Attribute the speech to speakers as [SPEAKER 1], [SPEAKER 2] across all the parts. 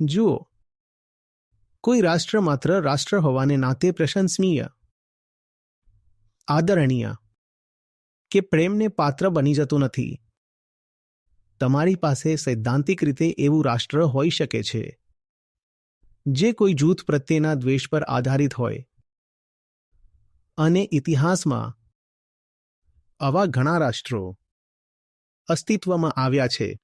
[SPEAKER 1] જુઓ, કોઈ રાષ્ટ્ર માત્ર રાષ્ટ્ર હોવાને નાતે પ્રશંસનીય, આદરણીય કે પ્રેમને પાત્ર બની જતું નથી. તમારી પાસે સૈદ્ધાંતિક રીતે એવું રાષ્ટ્ર હોઈ શકે છે, જે કોઈ જૂથ પ્રત્યેના દ્વેષ પર આધારિત હોય. અને ઇતિહાસમાં આવા ઘણા રાષ્ટ્રો અસ્તિત્વમાં આવ્યા છે.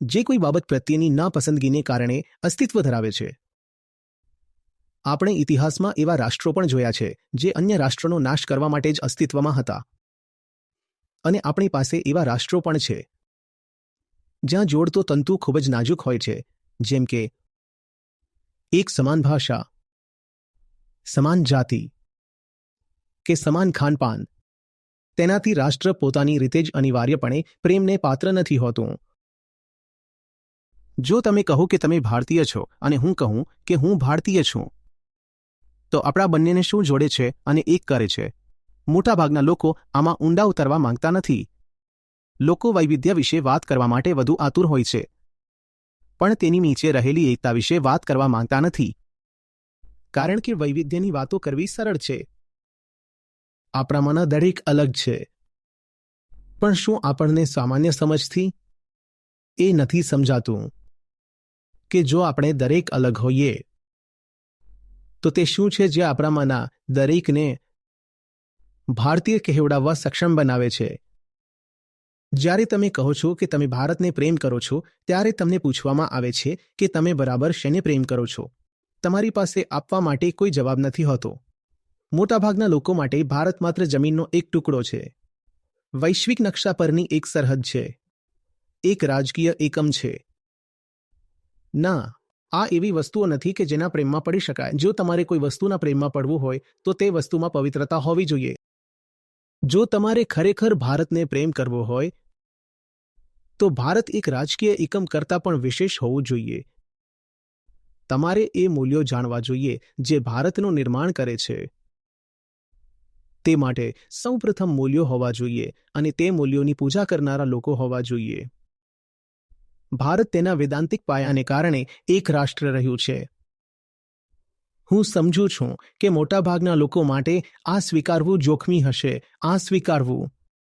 [SPEAKER 1] જે કોઈ બાબત પ્રત્યેની નાપસંદગીને કારણે અસ્તિત્વ ધરાવે છે. આપણે ઇતિહાસમાં એવા રાષ્ટ્રો પણ જોયા છે, જે અન્ય રાષ્ટ્રોનો નાશ કરવા માટે જ અસ્તિત્વમાં હતા. અને આપણી પાસે એવા રાષ્ટ્રો પણ છે. જ્યાં જોડતો તંતુ ખૂબ જ નાજુક હોય છે, જેમ કે એક સમાન ભાષા, સમાન જાતિ કે સમાન ખાનપાન. તેનાથી રાષ્ટ્ર પોતાની રીતે જ અનિવાર્યપણે પ્રેમને પાત્ર નથી હોતું. જો તમે કહો કે તમે ભારતીય છો અને હું કહું કે હું ભારતીય છું, તો આપણા બંનેને શું જોડે છે અને એક કરે છે? મોટાભાગના લોકો આમાં ઊંડા ઉતરવા માંગતા નથી. લોકો વૈવિધ્ય વિશે વાત કરવા માટે વધુ આતુર હોય છે. પણ તેની નીચે રહેલી એકતા વિશે વાત કરવા માંગતા નથી. કારણ કે વૈવિધ્યની વાતો કરવી સરળ છે. આપણામાંના દરેક અલગ છે. પણ શું આપણને સામાન્ય સમજથી? એ નથી સમજાતું. કે જો આપણે દરેક અલગ હોઈએ? તો તે શું છે જે આપણામાંના દરેકને ભારતીય કહેવડાવવા સક્ષમ બનાવે છે? જ્યારે તમે કહો છો કે તમે ભારતને પ્રેમ કરો છો, ત્યારે તમને પૂછવામાં આવે છે કે તમે બરાબર શેને પ્રેમ કરો છો? તમારી પાસે આપવા માટે કોઈ જવાબ નથી હોતો. મોટાભાગના લોકો માટે ભારત માત્ર જમીનનો એક ટુકડો છે. વૈશ્વિક નકશા પરની એક સરહદ છે. એક રાજકીય એકમ છે. ના, આ એવી વસ્તુઓ નથી કે જેના પ્રેમમાં પડી શકાય. જો તમારે કોઈ વસ્તુના પ્રેમમાં પડવું હોય, તો તે વસ્તુમાં પવિત્રતા હોવી જોઈએ. જો તમારે ખરેખર ભારતને પ્રેમ કરવો હોય, તો ભારત એક રાજકીય એકમ કરતાં પણ વિશેષ હોવું જોઈએ. તમારે એ મૂલ્યો જાણવા જોઈએ, જે ભારતનું નિર્માણ કરે છે. તે માટે સૌપ્રથમ મૂલ્યો હોવા જોઈએ, અને તે મૂલ્યોની પૂજા કરનારા લોકો હોવા જોઈએ. ભારત તેના વેદાંતિક પાયાને કારણે એક રાષ્ટ્ર રહ્યું છે. હું સમજુ છું કે મોટાભાગના લોકો માટે આ સ્વીકારવું જોખમી હશે, આ સ્વીકારવું.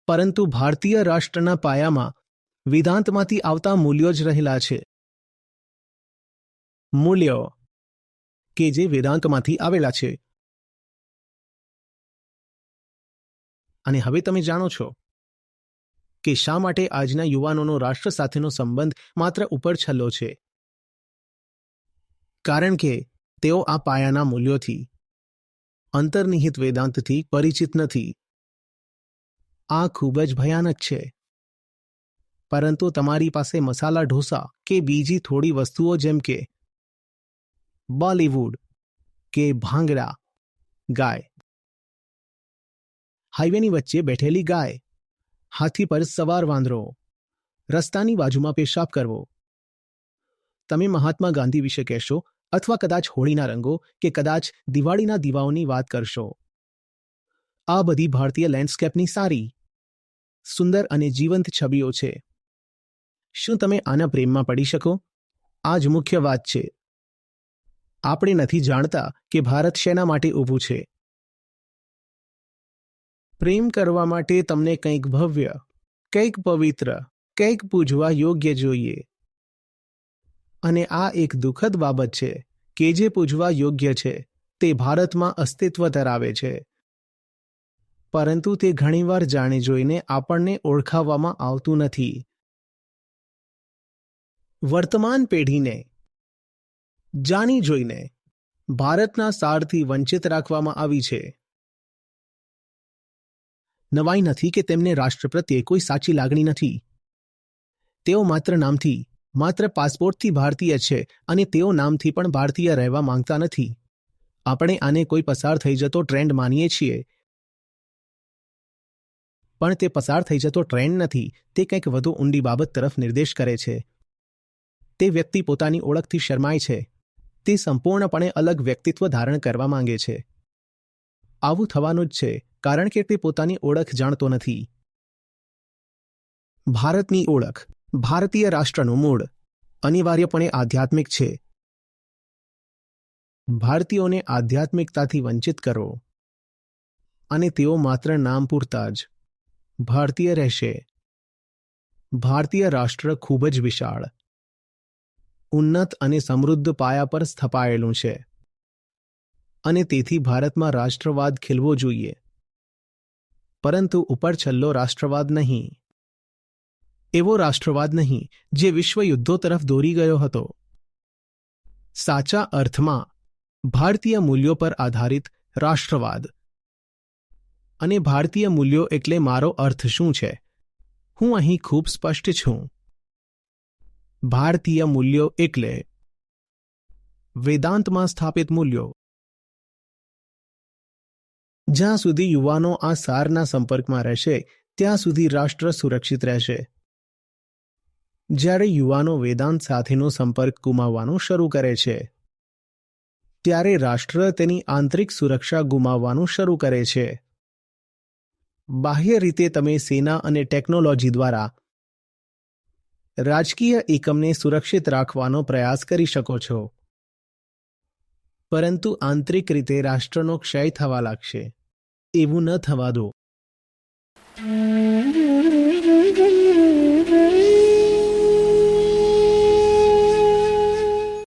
[SPEAKER 1] પરંતુ ભારતીય રાષ્ટ્રના પાયામાં વેદાંતમાંથી આવતા મૂલ્યો જ રહેલા છે. મૂલ્યો કે જે વેદાંતમાંથી આવેલા છે. અને હવે તમે જાણો છો કે શા માટે આજના યુવાનોનો રાષ્ટ્ર સાથેનો સંબંધ માત્ર ઉપર છલ્લો છે? કારણ કે તેઓ આ પાયાના મૂલ્યોથી, અંતર્નિહિત વેદાંતથી પરિચિત નથી. આ ખૂબ જ ભયાનક છે. પરંતુ તમારી પાસે મસાલા ઢોસા કે બીજી થોડી વસ્તુઓ જેમ કે બોલિવૂડ કે ભાંગડા, ગાય. હાઈવેની વચ્ચે બેઠેલી ગાય હાથી પર સવાર વાંદરો. રસ્તાની બાજુમાં પેશાબ કરવો. તમે મહાત્મા ગાંધી વિશે કહેશો અથવા કદાચ હોળીના રંગો કે કદાચ દિવાળીના દીવાઓની વાત કરશો. આ બધી ભારતીય લેન્ડસ્કેપની સારી, સુંદર અને જીવંત છબીઓ છે. શું તમે આના પ્રેમમાં પડી શકો? આ જ મુખ્ય વાત છે. આપણે નથી જાણતા કે ભારત શેના માટે ઊભું છે. પ્રેમ કરવા માટે તમને કંઈક ભવ્ય, કંઈક પવિત્ર, કંઈક પૂજવા યોગ્ય જોઈએ. અને આ એક દુઃખદ બાબત છે કે જે પૂજવા યોગ્ય છે, તે ભારતમાં અસ્તિત્વ ધરાવે છે. પરંતુ તે ઘણીવાર જાણી જોઈને આપણને ઓળખાવવામાં આવતું નથી. વર્તમાન પેઢીને જાણી જોઈને ભારતના સારથી વંચિત રાખવામાં આવી છે. નવાઈ નથી કે તેમને રાષ્ટ્ર પ્રત્યે કોઈ સાચી લાગણી નથી. તેઓ માત્ર નામથી, માત્ર પાસપોર્ટથી ભારતીય છે અને તેઓ નામથી પણ ભારતીય રહેવા માંગતા નથી. આપણે આને કોઈ પસાર થઈ જતો ટ્રેન્ડ માનીએ છીએ. પણ તે પસાર થઈ જતો ટ્રેન્ડ નથી, તે કંઈક વધુ ઊંડી બાબત તરફ નિર્દેશ કરે છે. તે વ્યક્તિ પોતાની ઓળખથી શરમાય છે. તે સંપૂર્ણપણે અલગ વ્યક્તિત્વ ધારણ કરવા માંગે છે. આવું થવાનું જ છે કારણ કે તે પોતાની ઓળખ જાણતો નથી. ભારતની ઓળખ, ભારતીય રાષ્ટ્રનું મૂળ, અનિવાર્યપણે આધ્યાત્મિક છે. ભારતીયોને આધ્યાત્મિકતાથી વંચિત કરો. અને તેઓ માત્ર નામ પૂરતા જ. ભારતીય રહેશે. ભારતીય રાષ્ટ્ર ખૂબ જ વિશાળ. ઉન્નત અને સમૃદ્ધ પાયા પર સ્થપાયેલું છે. અને તેથી ભારતમાં રાષ્ટ્રવાદ ખીલવો જોઈએ. પરંતુ ઉપર છલ્લો રાષ્ટ્રવાદ નહીં. એવો રાષ્ટ્રવાદ નહીં, જે વિશ્વ યુદ્ધો તરફ દોરી ગયો હતો. સાચા અર્થમાં, ભારતીય મૂલ્યો પર આધારિત રાષ્ટ્રવાદ. અને ભારતીય મૂલ્યો એટલે મારો અર્થ શું છે? હું અહીં ખૂબ સ્પષ્ટ છું. ભારતીય મૂલ્યો એટલે વેદાંતમાં સ્થાપિત મૂલ્યો. જ્યાં સુધી યુવાનો આ સારના સંપર્કમાં રહેશે, ત્યાં સુધી રાષ્ટ્ર સુરક્ષિત રહેશે. જ્યારે યુવાનો વેદાંત સાથેનો સંપર્ક ગુમાવવાનું શરૂ કરે છે, ત્યારે રાષ્ટ્ર તેની આંતરિક સુરક્ષા ગુમાવવાનું શરૂ કરે છે. બાહ્ય રીતે તમે સેના અને ટેકનોલોજી દ્વારા રાજકીય એકમને સુરક્ષિત રાખવાનો પ્રયાસ કરી શકો છો. પરંતુ આંતરિક રીતે રાષ્ટ્રનો ક્ષય થવા લાગશે. એવું ન થવા દો.